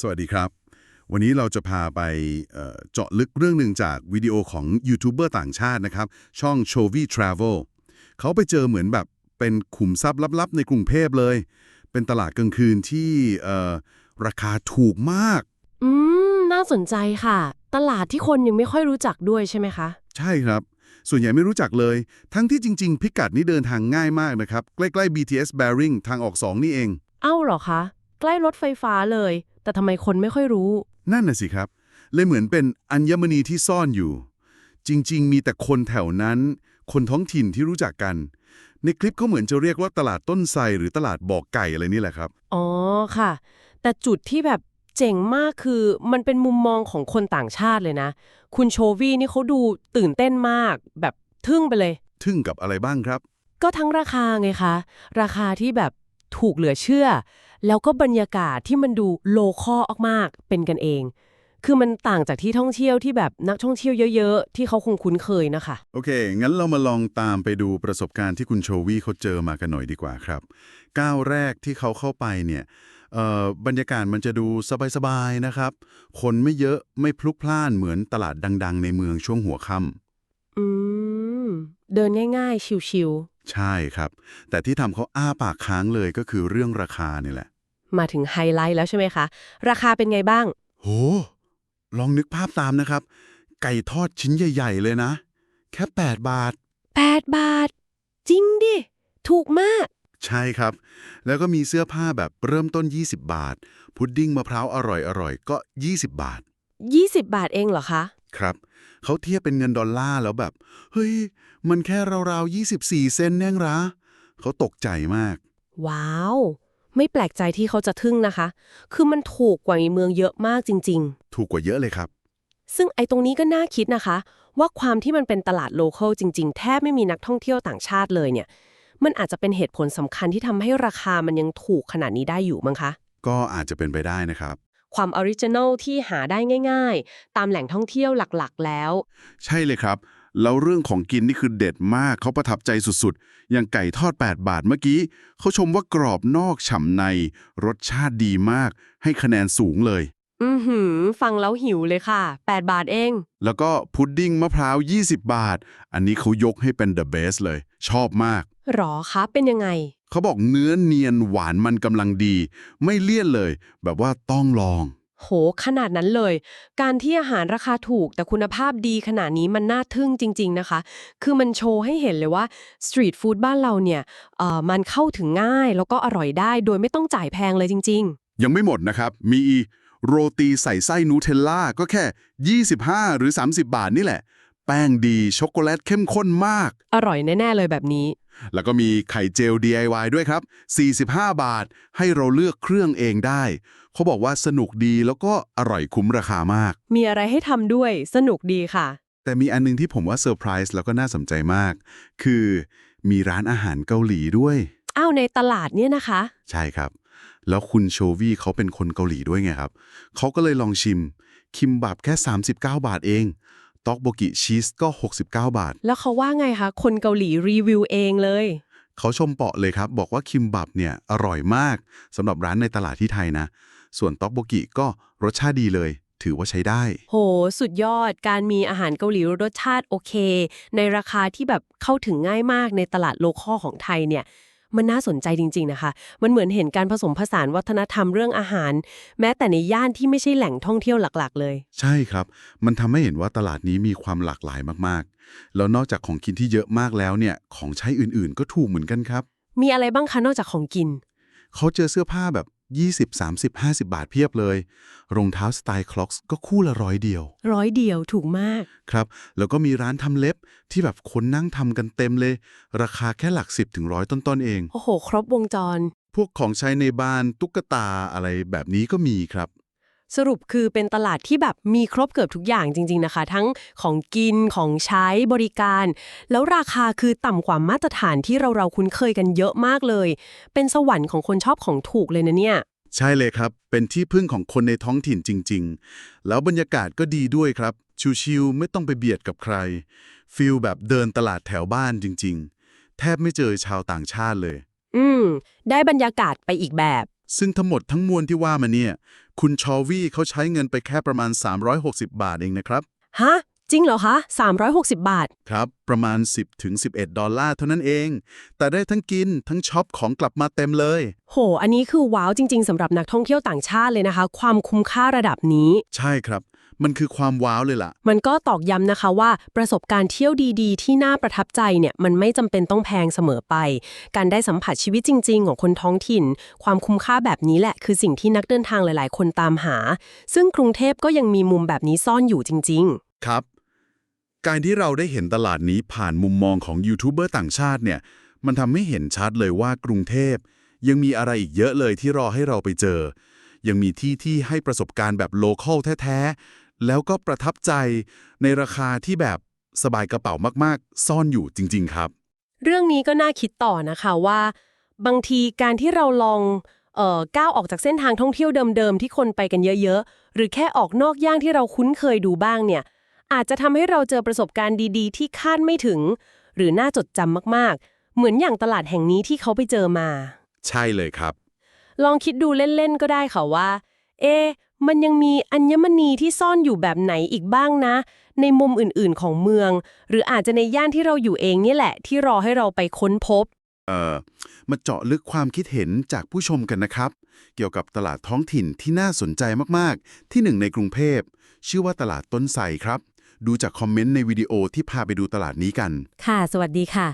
สวัสดีครับ วันนี้เราจะพาไปเอ่อเจาะลึกเรื่องหนึ่งจากวิดีโอของยูทูบเบอร์ต่างชาตินะครับ ช่อง c h o v y Travel เขาไปเจอเหมือนแบบเป็นขุมทรัพย์ลับๆ ในกรุงเทพเลย เป็นตลาดกลางคืนที่เอ่อราคาถูกมาก อืม น่าสนใจค่ะ ตลาดที่คนยังไม่ค่อยรู้จักด้วยใช่ไหมคะ ใช่ครับ ส่วนใหญ่ไม่รู้จักเลย ทั้งที่จริง ๆ พิกัดนี้เดินทางง่ายมากนะครับ ใกล้ๆ BTS Bearing ทางออก 2 นี่เอง เอ้าเหรอคะ ใกล้รถไฟฟ้าเลย แต่ทำไมคนไม่ค่อยรู้ นั่นน่ะสิครับ เลยเหมือนเป็นอัญมณีที่ซ่อนอยู่ จริง ๆ มีแต่คนแถวนั้น คนท้องถิ่นที่รู้จักกัน ในคลิปเขาเหมือนจะเรียกว่าตลาดต้นไทรหรือตลาดบอกไก่อะไรนี่แหละครับ อ๋อค่ะ แต่จุดที่แบบเจ๋งมากคือมันเป็นมุมมองของคนต่างชาติเลยนะ คุณโชวี่นี่เขาดูตื่นเต้นมาก แบบทึ่งไปเลย ทึ่งกับอะไรบ้างครับ ก็ทั้งราคาไงคะ ราคาที่แบบถูกเหลือเชื่อ แล้วก็บรรยากาศที่มันดูโลคอลมากๆเป็นกันเอง คือมันต่างจากที่ท่องเที่ยวที่แบบนักท่องเที่ยวเยอะๆ ที่เขาคงคุ้นเคยนะคะ โอเค งั้นเรามาลองตามไปดูประสบการณ์ที่คุณโชวี่เขาเจอมากันหน่อยดีกว่าครับ ก้าวแรกที่เขาเข้าไปเนี่ยเอ่อบรรยากาศมันจะดูสบายๆนะครับ คนไม่เยอะไม่พลุกพล่านเหมือนตลาดดัง ๆ ในเมืองช่วงหัวค่ำอืม เดินง่าย ๆ ชิว ใช่ครับ แต่ที่ทำเขาอ้าปากค้างเลยก็คือเรื่องราคานี่แหละๆมาถึงไฮไลท์แล้วใช่ไหมคะ ราคาเป็นไงบ้าง โห ลองนึกภาพตามนะครับ ไก่ทอดชิ้นใหญ่ ๆ เลยนะ แค่ 8 บาท 8 บาท จริงดิ ถูกมาก ใช่ครับ แล้วก็มีเสื้อผ้าแบบเริ่มต้น 20 บาท พุดดิ้งมะพร้าวอร่อยๆก็ 20 บาท 20 บาทเองเหรอคะ ครับ เขาเทียบเป็นเงินดอลลาร์แล้วแบบ เฮ้ย มันแค่ราวๆ24 เซนแน่งระเขาตกใจมาก ว้าว ไม่แปลกใจที่เขาจะทึ่งนะคะ คือมันถูกกว่าในเมืองเยอะมากจริง ๆ ถูกกว่าเยอะเลยครับ ซึ่งไอ้ตรงนี้ก็น่าคิดนะคะ ว่าความที่มันเป็นตลาดโลเคอลจริง ๆ แทบไม่มีนักท่องเที่ยวต่างชาติเลยเนี่ย มันอาจจะเป็นเหตุผลสำคัญที่ทำให้ราคามันยังถูกขนาดนี้ได้อยู่มั้งคะ ก็อาจจะเป็นไปได้นะครับ ความออริจินัลที่หาได้ง่าย ๆ ตามแหล่งท่องเที่ยวหลักๆ แล้ว ใช่เลยครับ แล้วเรื่องของกินนี่คือเด็ดมากเขาประทับใจสุดๆ อย่างไก่ทอด 8 บาทเมื่อกี้ เขาชมว่ากรอบนอกฉ่ำใน รสชาติดีมาก ให้คะแนนสูงเลย อือหือ ฟังแล้วหิวเลยค่ะ 8 บาทเอง แล้วก็พุดดิ้งมะพร้าว 20 บาท อันนี้เขายกให้เป็น the best เลย ชอบมาก หรอคะเป็นยังไง เขาบอกเนื้อเนียนหวานมันกำลังดี ไม่เลี่ยนเลย แบบว่าต้องลอง โห ขนาดนั้นเลย การที่อาหารราคาถูกแต่คุณภาพดีขนาดนี้มันน่าทึ่งจริง ๆนะคะ คือมันโชว์ให้เห็นเลยว่าสตรีทฟู้ดบ้านเราเนี่ยเอ่อมันเข้าถึงง่ายแล้วก็อร่อยได้ โดยไม่ต้องจ่ายแพงเลยจริง ยังไม่หมดนะครับ มีโรตีใส่ไส้นูเทลล่าก็แค่ 25 หรือ 30 บาทนี่แหละ แป้งดีช็อกโกแลตเข้มข้นมาก ๆ อร่อยแน่ ๆ เลยแบบนี้ แล้วก็มีไข่เจล DIY ด้วยครับ 45 บาท ให้เราเลือกเครื่องเองได้ เขาบอกว่าสนุกดีแล้วก็อร่อยคุ้มราคามาก มีอะไรให้ทำด้วยสนุกดีค่ะ แต่มีอันนึงที่ผมว่าเซอร์ไพรส์แล้วก็น่าสนใจมาก คือมีร้านอาหารเกาหลีด้วย อ้าวในตลาดเนี่ยนะคะ ใช่ครับ แล้วคุณโชวี่เขาเป็นคนเกาหลีด้วยไงครับ เขาก็เลยลองชิม คิมบับแค่ 39 บาทเอง ต็อกโบกิชีสก็ 69 บาท แล้วเขาว่าไงคะ คนเกาหลีรีวิวเองเลย เขาชมเปาะเลยครับ บอกว่าคิมบับเนี่ยอร่อยมากสำหรับร้านในตลาดที่ไทยนะ ส่วนต็อกโบกิก็รสชาติดีเลย ถือว่าใช้ได้ โห สุดยอดการมีอาหารเกาหลีรสชาติโอเค ในราคาที่แบบเข้าถึงง่ายมากในตลาดโลคอลของไทยเนี่ย มันน่าสนใจจริง ๆ นะคะ มันเหมือนเห็นการผสมผสานวัฒนธรรมเรื่องอาหาร แม้แต่ในย่านที่ไม่ใช่แหล่งท่องเที่ยวหลักๆ เลย ใช่ครับ มันทำให้เห็นว่าตลาดนี้มีความหลากหลายมากๆ แล้วนอกจากของกินที่เยอะมากแล้วเนี่ย ของใช้อื่นๆ ก็ถูกเหมือนกันครับ มีอะไรบ้างคะนอกจากของกิน เขาเจอเสื้อผ้าแบบ 20 30 50 บาทเพียบเลย รองเท้าสไตล์คล็อกส์ก็คู่ละร้อยเดียว ร้อยเดียวถูกมาก ครับ แล้วก็มีร้านทำเล็บที่แบบคนนั่งทำกันเต็มเลย ราคาแค่หลักสิบถึงร้อยต้นๆเอง โอ้โห ครบวงจร พวกของใช้ในบ้านตุ๊กตาอะไรแบบนี้ก็มีครับ สรุปคือเป็นตลาดที่แบบมีครบเกือบทุกอย่างจริง ๆนะคะ ทั้งของกินของใช้บริการ แล้วราคาคือต่ำกว่ามาตรฐานที่เราเราๆคุ้นเคยกันเยอะมากเลย เป็นสวรรค์ของคนชอบของถูกเลยนะเนี่ย ใช่เลยครับ เป็นที่พึ่งของคนในท้องถิ่นจริง ๆ แล้วบรรยากาศก็ดีด้วยครับ ชิวๆไม่ต้องไปเบียดกับใครฟิลแบบเดินตลาดแถวบ้านจริง ๆ แทบไม่เจอชาวต่างชาติเลย อืม ได้บรรยากาศไปอีกแบบ ซึ่งทั้งหมดทั้งมวลที่ว่ามาเนี่ย คุณชอวี่เขาใช้เงินไปแค่ประมาณ 360 บาทเองนะครับ ฮะ จริงเหรอคะ 360 บาท ครับ ประมาณ 10ถึง11 ดอลลาร์เท่านั้นเอง แต่ได้ทั้งกินทั้งช็อปของกลับมาเต็มเลย โห อันนี้คือว้าวจริง ๆสำหรับนักท่องเที่ยวต่างชาติเลยนะคะ ความคุ้มค่าระดับนี้ ใช่ครับ มันคือความว้าวเลยล่ะ มันก็ตอกย้ำนะคะว่าประสบการณ์เที่ยวดี ๆ ที่น่าประทับใจเนี่ยมันไม่จำเป็นต้องแพงเสมอไป การได้สัมผัสชีวิตจริง ๆ ของคนท้องถิ่น ความคุ้มค่าแบบนี้แหละ คือสิ่งที่นักเดินทางหลาย ๆ คนตามหา ซึ่งกรุงเทพก็ยังมีมุมแบบนี้ซ่อนอยู่จริงครับ การที่เราได้เห็นตลาดนี้ผ่านมุมมองของยูทูบเบอร์ต่างชาติเนี่ย มันทำให้เห็นชัดเลยว่ากรุงเทพยังมีอะไรอีกเยอะเลยที่รอให้เราไปเจอ ยังมีที่ที่ให้ประสบการณ์แบบโลคอลแท้ๆ แล้วก็ประทับใจในราคาที่แบบสบายกระเป๋ามากๆ ซ่อนอยู่จริง ๆ ครับๆเรื่องนี้ก็น่าคิดต่อนะคะว่า บางทีการที่เราลองเอ่อก้าวออกจากเส้นทางท่องเที่ยวเดิมๆ ที่คนไปกันเยอะๆ หรือแค่ออกนอกย่างที่เราคุ้นเคยดูบ้างเนี่ย อาจจะทำให้เราเจอประสบการณ์ดีๆ ที่คาดไม่ถึง หรือน่าจดจำมากๆ เหมือนอย่างตลาดแห่งนี้ที่เขาไปเจอมา ใช่เลยครับ ลองคิดดูเล่นๆก็ได้ค่ะว่า เอ๊ะ มันยังมีอัญมณีที่ซ่อนอยู่แบบไหนอีกบ้างนะ ในมุมอื่นๆของเมือง หรืออาจจะในย่านที่เราอยู่เองนี่แหละ ที่รอให้เราไปค้นพบ เอ่อ มาเจาะลึกความคิดเห็นจากผู้ชมกันนะครับ เกี่ยวกับตลาดท้องถิ่นที่น่าสนใจมากๆ ที่หนึ่งในกรุงเทพชื่อว่าตลาดต้นไทรครับ ดูจากคอมเมนต์ในวิดีโอที่พาไปดูตลาดนี้กัน ค่ะ สวัสดีค่ะ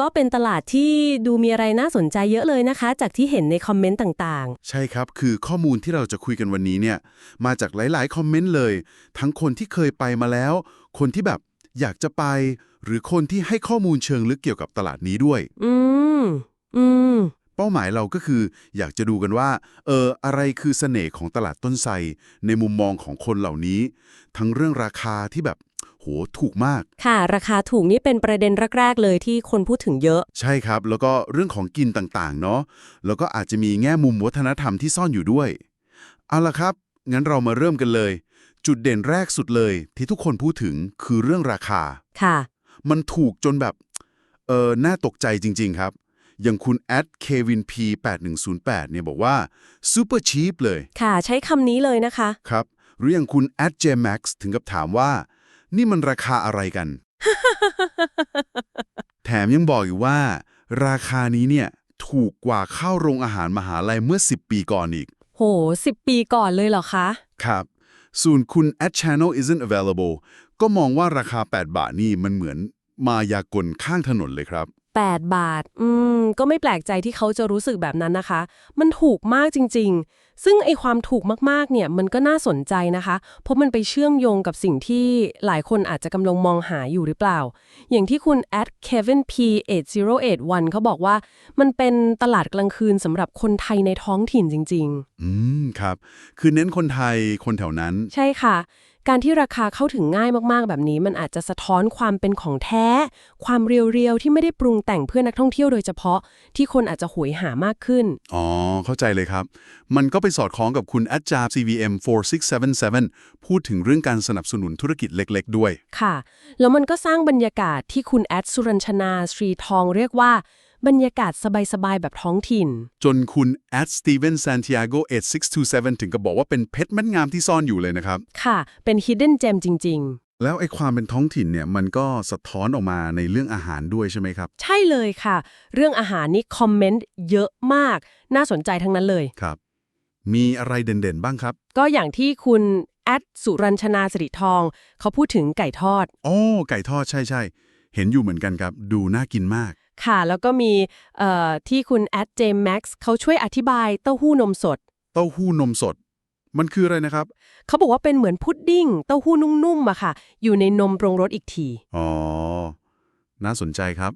ก็เป็นตลาดที่ดูมีอะไรน่าสนใจเยอะเลยนะคะ จากที่เห็นในคอมเมนต์ต่างใช่ครับ คือข้อมูลที่เราจะคุยกันวันนี้เนี่ย มาจากหลาย ๆ คอมเมนต์เลย ทั้งคนที่เคยไปมาแล้ว คนที่แบบอยากจะไป หรือคนที่ให้ข้อมูลเชิงลึกเกี่ยวกับตลาดนี้ด้วย ๆ อืม อืมเป้าหมายเราก็คือ อยากจะดูกันว่า เออ อะไรคือเสน่ห์ของตลาดต้นไทรในมุมมองของคนเหล่านี้ ทั้งเรื่องราคาที่แบบโหถูกมาก ค่ะ ราคาถูกนี่เป็นประเด็นแรก ๆ เลยที่คนพูดถึงเยอะ ใช่ครับ แล้วก็เรื่องของกินต่างๆ เนาะแล้วก็อาจจะมีแง่มุมวัฒนธรรมที่ซ่อนอยู่ด้วย เอาละครับ งั้นเรามาเริ่มกันเลย จุดเด่นแรกสุดเลย ที่ทุกคนพูดถึงคือเรื่องราคา ค่ะ มันถูกจนแบบ เออน่าตกใจจริง ๆ ครับ อย่างคุณแอดเควิน P8108 เนี่ยบอกว่า super cheap เลย ค่ะใช้คำนี้เลยนะคะ ครับ หรืออย่างคุณแอด JMax ถึงกับถามว่า นี่มันราคาอะไรกัน แถมยังบอกอีกว่า ราคานี้เนี่ยถูกกว่าเข้าโรงอาหารมหาลัยเมื่อ 10 ปีก่อนอีก โหสิบปีก่อนเลยเหรอคะ ครับส่วนคุณ at channel isn't available ก็มองว่าราคา 8 บาทนี่มันเหมือนมายากลข้างถนนเลยครับ 8 บาท อืม ก็ไม่แปลกใจที่เขาจะรู้สึกแบบนั้นนะคะ มันถูกมากจริง ๆ ซึ่งไอความถูกมากๆ เนี่ย มันก็น่าสนใจนะคะ เพราะมันไปเชื่อมโยงกับสิ่งที่หลายคนอาจจะกำลังมองหาอยู่หรือเปล่า อย่างที่คุณ at kevin p 8081เขาบอกว่า มันเป็นตลาดกลางคืนสำหรับคนไทยในท้องถิ่นจริง ๆ อืม ครับ คือเน้นคนไทยคนแถวนั้น ใช่ค่ะ การที่ราคาเข้าถึงง่ายมากๆ แบบนี้ มันอาจจะสะท้อนความเป็นของแท้ ความเรียวๆ ที่ไม่ได้ปรุงแต่งเพื่อนักท่องเที่ยวโดยเฉพาะ ที่คนอาจจะหวยหามากขึ้น อ๋อ เข้าใจเลยครับ มันก็ไปสอดคล้องกับคุณ a j a b CVM 4677 พูดถึงเรื่องการสนับสนุนธุรกิจเล็กๆ ด้วย ค่ะ แล้วมันก็สร้างบรรยากาศที่คุณแอดสุรัญชนา สรีทองเรียกว่า บรรยากาศสบาย ๆ แบบท้องถิ่น จนคุณ at Steven Santiago 8627 ถึงกับบอกว่าเป็นเพชรเม็ดงามที่ซ่อนอยู่เลยนะครับ ค่ะ เป็น hidden gem จริง ๆ แล้วไอ้ความเป็นท้องถิ่นเนี่ย มันก็สะท้อนออกมาในเรื่องอาหารด้วยใช่ไหมครับ ใช่เลยค่ะ เรื่องอาหารนี่คอมเมนต์เยอะมาก น่าสนใจทั้งนั้นเลย ครับ มีอะไรเด่นๆบ้างครับ ก็อย่างที่คุณแอดสุรัญชนาสิริทอง เขาพูดถึงไก่ทอด โอ้ไก่ทอดใช่ใช่ๆเห็นอยู่เหมือนกันครับ ดูน่ากินมาก ค่ะ แล้วก็มีเอ่อที่คุณแอดเจมแม็กซ์เขาช่วยอธิบายเต้าหู้นมสด เต้าหู้นมสด มันคืออะไรนะครับ เขาบอกว่าเป็นเหมือนพุดดิ้งเต้าหู้นุ่มๆอะค่ะ อยู่ในนมปรุงรสอีกที อ๋อ น่าสนใจครับ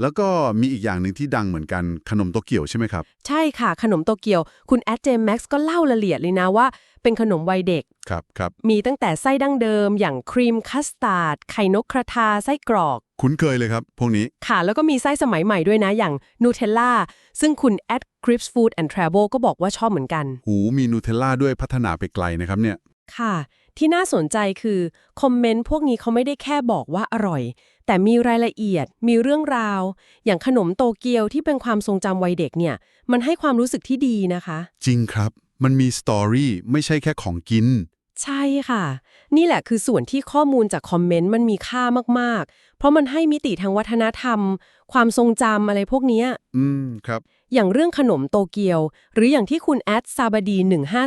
แล้วก็มีอีกอย่างหนึ่งที่ดังเหมือนกันขนมโตเกียวใช่ไหมครับ ใช่ค่ะ ขนมโตเกียว คุณแอดเจมแม็กซ์ก็เล่ารายละเอียดเลยนะว่า เป็นขนมวัยเด็ก ครับครับ มีตั้งแต่ไส้ดั้งเดิม อย่างครีมคัสตาร์ด ไข่นกกระทา ไส้กรอก คุ้นเคยเลยครับ พวกนี้ ค่ะ แล้วก็มีไส้สมัยใหม่ด้วยนะ อย่างนูเทลล่า ซึ่งคุณแอด Grips Food and Travel ก็บอกว่าชอบเหมือนกัน หูมีนูเทลล่าด้วยพัฒนาไปไกลนะครับเนี่ย ค่ะ ที่น่าสนใจคือ คอมเมนต์พวกนี้เขาไม่ได้แค่บอกว่าอร่อย แต่มีรายละเอียด มีเรื่องราว อย่างขนมโตเกียวที่เป็นความทรงจำวัยเด็กเนี่ย มันให้ความรู้สึกที่ดีนะคะ จริงครับ มันมีสตอรี่ไม่ใช่แค่ของกิน ใช่ค่ะ นี่แหละคือส่วนที่ข้อมูลจากคอมเมนต์มันมีค่ามากๆ เพราะมันให้มิติทางวัฒนธรรม ความทรงจำอะไรพวกเนี้ย อืมครับ อย่างเรื่องขนมโตเกียว หรืออย่างที่คุณแอดซาบดี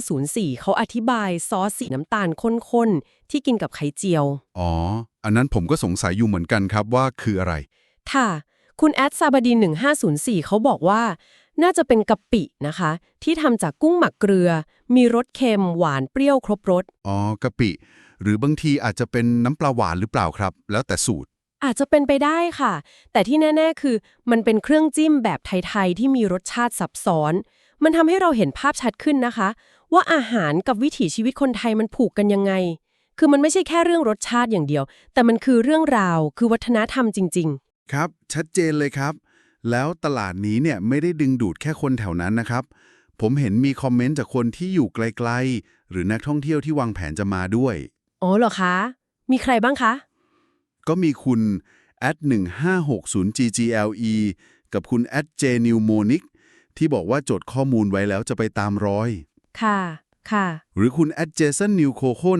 1504 เขาอธิบายซอสสีน้ำตาลข้นๆ ที่กินกับไข่เจียว อ๋อ อันนั้นผมก็สงสัยอยู่เหมือนกันครับว่าคืออะไร ค่ะ คุณแอดซาบดี 1504 เขาบอกว่า น่าจะเป็นกะปินะคะ ที่ทำจากกุ้งหมักเกลือ มีรสเค็มหวานเปรี้ยวครบรส อ๋อกะปิ หรือบางทีอาจจะเป็นน้ำปลาหวานหรือเปล่าครับ แล้วแต่สูตร อาจจะเป็นไปได้ค่ะ แต่ที่แน่ ๆ คือ มันเป็นเครื่องจิ้มแบบไทย ๆ ที่มีรสชาติซับซ้อน มันทำให้เราเห็นภาพชัดขึ้นนะคะ ว่าอาหารกับวิถีชีวิตคนไทยมันผูกกันยังไง คือมันไม่ใช่แค่เรื่องรสชาติอย่างเดียว แต่มันคือเรื่องราว คือวัฒนธรรมจริงครับ ชัดเจนเลยครับ แล้วตลาดนี้เนี่ยไม่ได้ดึงดูดแค่คนแถวนั้นนะครับ ผมเห็นมีคอมเมนต์จากคนที่อยู่ไกลๆ หรือนักท่องเที่ยวที่วางแผนจะมาด้วยๆอ๋อเหรอคะ มีใครบ้างคะ ก็มีคุณ at 1560 ggle กับคุณ at jnewmonic ที่บอกว่าจดข้อมูลไว้แล้วจะไปตามรอย ค่ะ ค่ะ หรือคุณ at jason new coco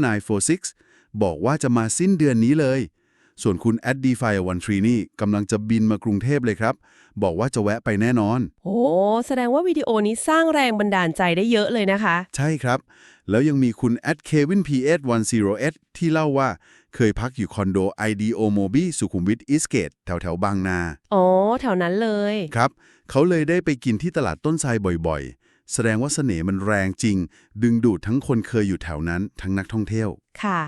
946 บอกว่าจะมาสิ้นเดือนนี้เลย ส่วนคุณ at defi 1 3นี่กำลังจะบินมากรุงเทพเลยครับ บอกว่าจะแวะไปแน่นอน โอ้แสดงว่าวิดีโอนี้สร้างแรงบันดาลใจได้เยอะเลยนะคะ ใช่ครับ แล้วยังมีคุณ at kevin p 8 1 0 s ที่เล่าว่าเคยพักอยู่คอนโด IDO Mobi สุขุมวิทอีสเกตแถวแถวๆบางนา อ๋อ แถวนั้นเลย ครับ เขาเลยได้ไปกินที่ตลาดต้นไทรบ่อยๆ แสดงว่าเสน่ห์มันแรงจริง ดึงดูดทั้งคนเคยอยู่แถวนั้นทั้งนักท่องเที่ยว ค่ะ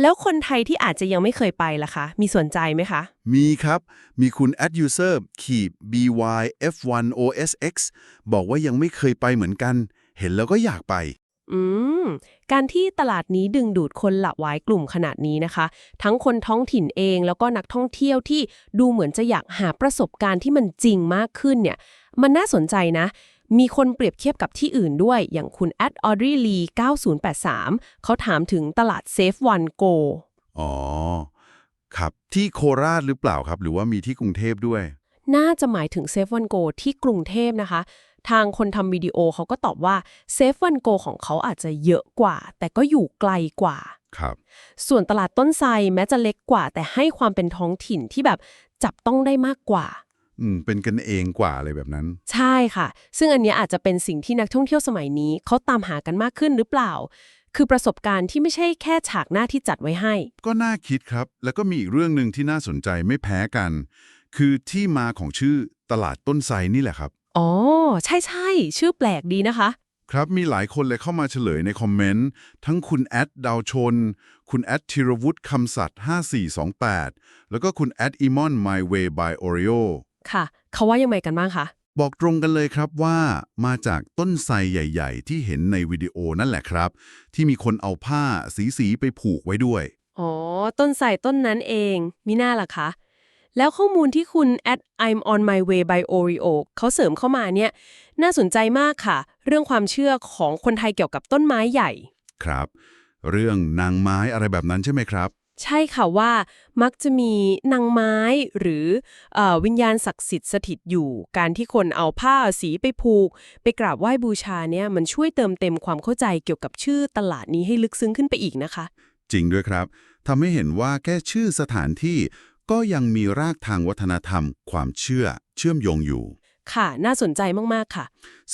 แล้วคนไทยที่อาจจะยังไม่เคยไปล่ะคะ มีสนใจไหมคะ มีครับ มีคุณ ad user ขีด byf1osx บอกว่ายังไม่เคยไปเหมือนกัน เห็นแล้วก็อยากไป อืม การที่ตลาดนี้ดึงดูดคนหลากหลายกลุ่มขนาดนี้นะคะ ทั้งคนท้องถิ่นเองแล้วก็นักท่องเที่ยวที่ดูเหมือนจะอยากหาประสบการณ์ที่มันจริงมากขึ้นเนี่ย มันน่าสนใจนะ มีคนเปรียบเทียบกับที่อื่นด้วย อย่างคุณ a d Audrey Lee 9083 เขาถามถึงตลาด Safe One Go อ๋อ ครับ ที่โคราชหรือเปล่าครับ หรือว่ามีที่กรุงเทพด้วย น่าจะหมายถึง Safe One Go ที่กรุงเทพนะคะ ทางคนทำวิดีโอเขาก็ตอบว่า Safe One Go ของเขาอาจจะเยอะกว่า แต่ก็อยู่ไกลกว่า ครับ ส่วนตลาดต้นไทรแม้จะเล็กกว่า แต่ให้ความเป็นท้องถิ่นที่แบบจับต้องได้มากกว่า อืมเป็นกันเองกว่าอะไรแบบนั้น ใช่ค่ะ ซึ่งอันเนี้ยอาจจะเป็นสิ่งที่นักท่องเที่ยวสมัยนี้เขาตามหากันมากขึ้นหรือเปล่า คือประสบการณ์ที่ไม่ใช่แค่ฉากหน้าที่จัดไว้ให้ ก็น่าคิดครับ แล้วก็มีอีกเรื่องหนึ่งที่น่าสนใจไม่แพ้กัน คือที่มาของชื่อตลาดต้นไทรนี่แหละครับ อ๋อ ใช่ใช่ๆชื่อแปลกดีนะคะ ครับมีหลายคนเลยเข้ามาเฉลยในคอมเมนต์ ทั้งคุณแอดดาวชน คุณแอดธีรวุฒิคำสัตย์5428 แล้วก็คุณแอดอีมอน My Way by Oreo ค่ะ เขาว่ายังไงกันบ้างคะ บอกตรงกันเลยครับว่ามาจากต้นไทรใหญ่ ๆ ที่เห็นในวิดีโอนั่นแหละครับ ที่มีคนเอาผ้าสีๆไปผูกไว้ด้วย อ๋อ ต้นไทรต้นนั้นเองมิน่าล่ะคะ แล้วข้อมูลที่คุณ at I'm on my way by Oreo เขาเสริมเข้ามาเนี่ย น่าสนใจมากค่ะ เรื่องความเชื่อของคนไทยเกี่ยวกับต้นไม้ใหญ่ ครับ เรื่องนางไม้อะไรแบบนั้นใช่ไหมครับ ใช่ค่ะว่ามักจะมีนางไม้หรือเออวิญญาณศักดิ์สิทธิ์สถิตอยู่ การที่คนเอาผ้าสีไปผูก ไปกราบไหว้บูชาเนี่ยมันช่วยเติมเต็มความเข้าใจเกี่ยวกับชื่อตลาดนี้ให้ลึกซึ้งขึ้นไปอีกนะคะ จริงด้วยครับทำให้เห็นว่าแค่ชื่อสถานที่ก็ยังมีรากทางวัฒนธรรม ความเชื่อ เชื่อมโยงอยู่ ค่ะ น่าสนใจมากๆค่ะ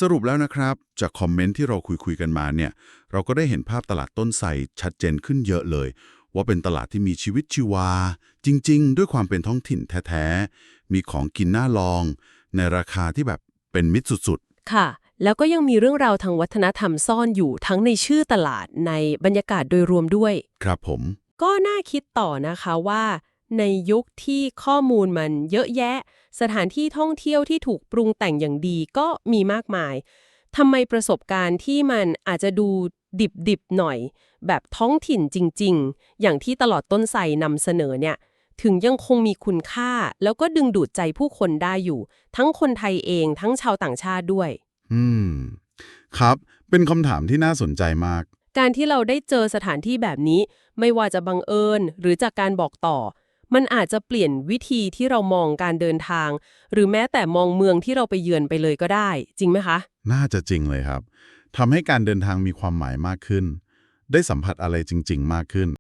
สรุปแล้วนะครับ จากคอมเมนต์ที่เราคุยคุยๆกันมาเนี่ย เราก็ได้เห็นภาพตลาดต้นไทรชัดเจนขึ้นเยอะเลย ว่าเป็นตลาดที่มีชีวิตชีวา จริง ๆ ด้วยความเป็นท้องถิ่นแท้ๆ มีของกินน่าลอง ในราคาที่แบบเป็นมิตรสุดค่ะ แล้วก็ยังมีเรื่องราวทางวัฒนธรรมซ่อนอยู่ทั้งในชื่อตลาดในบรรยากาศโดยรวมด้วยๆครับผม ก็น่าคิดต่อนะคะว่า ในยุคที่ข้อมูลมันเยอะแยะ สถานที่ท่องเที่ยวที่ถูกปรุงแต่งอย่างดีก็มีมากมายทำไมประสบการณ์ที่มันอาจจะดู ดิบๆหน่อย แบบท้องถิ่นจริง ๆ อย่างที่ตลอดต้นไทรนำเสนอเนี่ย ถึงยังคงมีคุณค่า แล้วก็ดึงดูดใจผู้คนได้อยู่ ทั้งคนไทยเองทั้งชาวต่างชาติด้วย อืม ครับ เป็นคำถามที่น่าสนใจมาก การที่เราได้เจอสถานที่แบบนี้ ไม่ว่าจะบังเอิญหรือจากการบอกต่อ มันอาจจะเปลี่ยนวิธีที่เรามองการเดินทาง หรือแม้แต่มองเมืองที่เราไปเยือนไปเลยก็ได้ จริงไหมคะ น่าจะจริงเลยครับ ทำให้การเดินทางมีความหมายมากขึ้น ได้สัมผัสอะไรจริง ๆ มากขึ้น